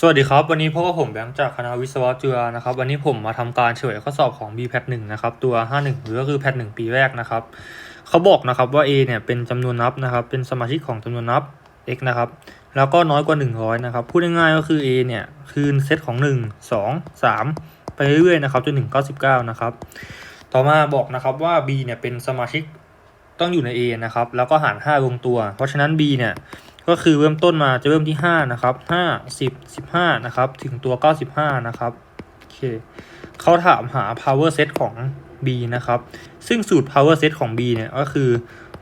สวัสดีครับ วันนี้พบกับผมแบงค์จากคณะวิศวะจุฬานะครับ วันนี้ผมมาทำการเฉลยข้อสอบของ b p a t 1นะครับ ตัว 51 หรือก็คือ p a t 1ปีแรกนะครับ เขาบอกนะครับว่า a เนี่ยเป็นจำนวนนับนะครับ เป็นสมาชิกของจำนวนนับ x นะครับ แล้วก็น้อยกว่า 100 นะครับ พูดง่ายๆก็คือ a เนี่ยคือเซตของ 1 2 3 ไปเรื่อยๆนะครับจนถึง 99 นะครับ ต่อมาบอกนะครับว่า b เนี่ยเป็นสมาชิกต้องอยู่ใน a นะครับ แล้วก็หาร 5 ลงตัว เพราะฉะนั้น b เนี่ย ก็คือเริ่มต้นมาจะเริ่มที่ 5 นะครับ 5 10 15 นะครับ ถึงตัว 95 นะครับ โอเคเขาถามหา power set ของ b นะครับ ซึ่งสูตร power set ของ b เนี่ยก็คือ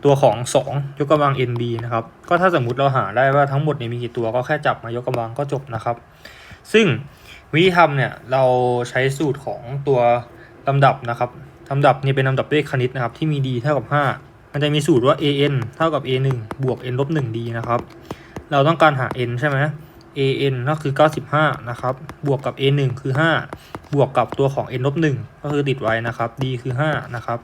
ตัวของ 2 ยกกำลัง nb นะครับ ก็ถ้าสมมุติเราหาได้ว่าทั้งหมดเนี่ยมีกี่ตัวก็แค่จับมายกกำลังก็จบนะครับ ซึ่งวิธีทำเนี่ยเราใช้สูตรของตัวลำดับนะครับลำดับเนี่ยเป็นลำดับเลขคณิตนะครับที่มี d เท่ากับ 5 มันจะมีสูตรว่า an เท่ากับ a 1บวก n ลบ1 d นะครับ เราต้องการหา n ใช่ไหม an ก็คือ 95 นะครับ บวกกับ a 1คือ 5 บวกกับตัวของ n ลบ1ก็คือติดไว้นะครับ d คือ 5 นะครับ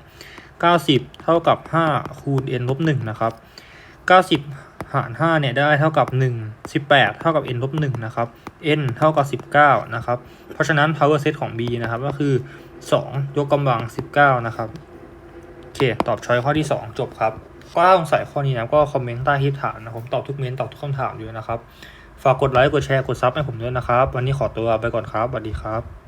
90 เท่ากับ 5 คูณ n ลบ1นะครับ 90 หาร 5 เนี่ยได้เท่ากับ 1 18 เท่ากับ n ลบ1นะครับ n เท่ากับ 19 นะครับ เพราะฉะนั้น power set ของ b นะครับ ก็คือ 2 ยกกำลัง 19 นะครับ ตอบช้อยข้อที่ 2 จบครับ ก็ถ้าสงสัยข้อนี้นะก็คอมเมนต์ใต้คลิปถามนะผมตอบทุกเมนต์ตอบทุกคำถามอยู่นะครับ ฝากกดไลค์กดแชร์กดซับให้ผมด้วยนะครับ วันนี้ขอตัวไปก่อนครับสวัสดีครับ